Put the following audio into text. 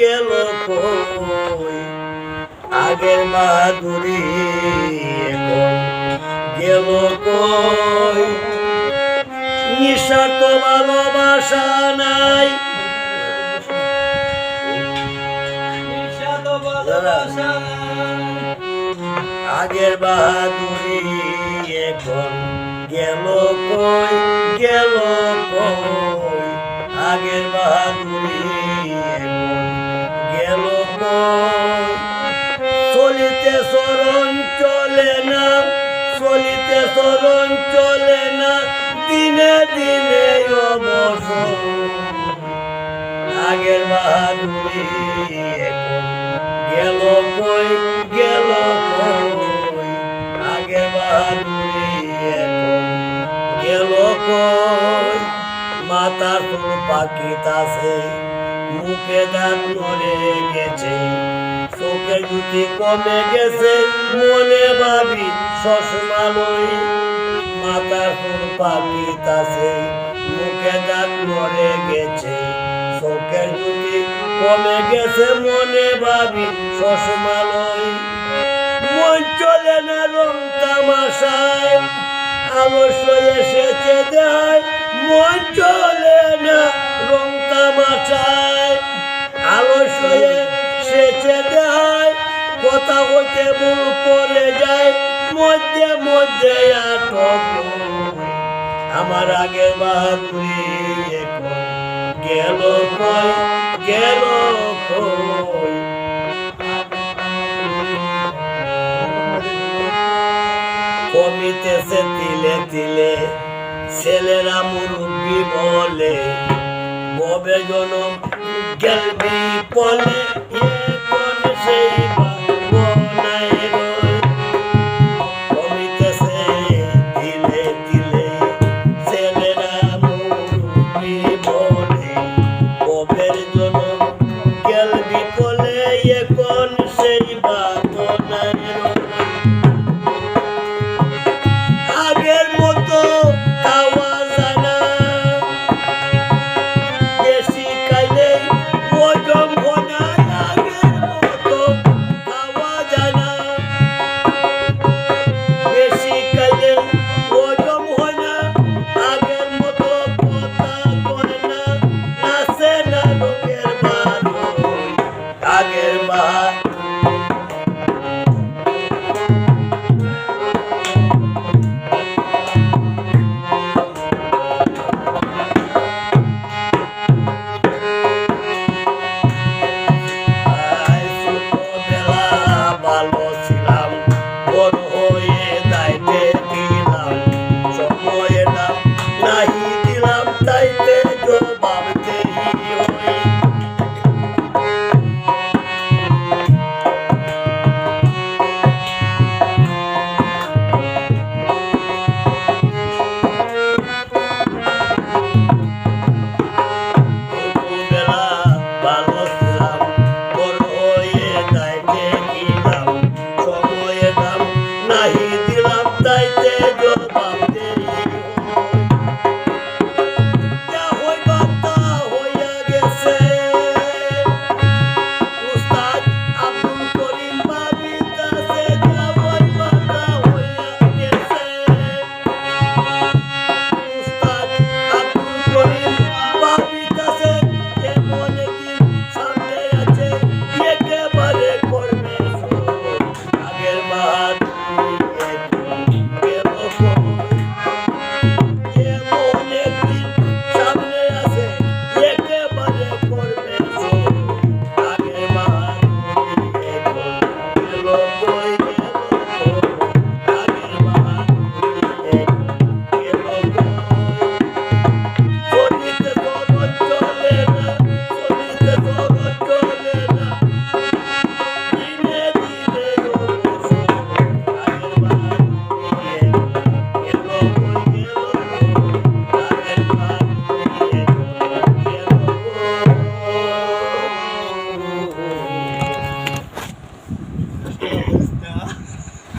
গেল আগের এখন গেল কই? নিঃস্বার্থ ভালোবাসা নাই। আগের বাহাদুরি এখন গেল কই? গেল কই? চলিতে চরণ চলে না, চলিতে চরণ চলে না, দিনে দিনে আগের বাহাদুরি গেল কই, গেল আগের বাহাদুরি গেল কই? মাথা তোর পাকিতাছে মুখে দাঁত নড়ে জুতি কমে গেছে, মনে ভাবি চশমা লই। মাথা তোর পাকিতাছে মুখে দাঁত নড়ে গেছে। চোখের জুতি কমে গেছে, মনে ভাবি চশমা লই। মন চলে না রং তামাশায়, আলস্য এসেছে দেয় মন চলে না রং তামাশায়। কথা হতে ভুল পড়ে যায়, মধ্যে মধ্যে আমার আগে বাহাদুরি গেল গেল কমিতেছে তিলে তিলে ছেলেরা মুরব্বী বলে, ববে জনম গেলবি পলে যাইতে গো বাবা।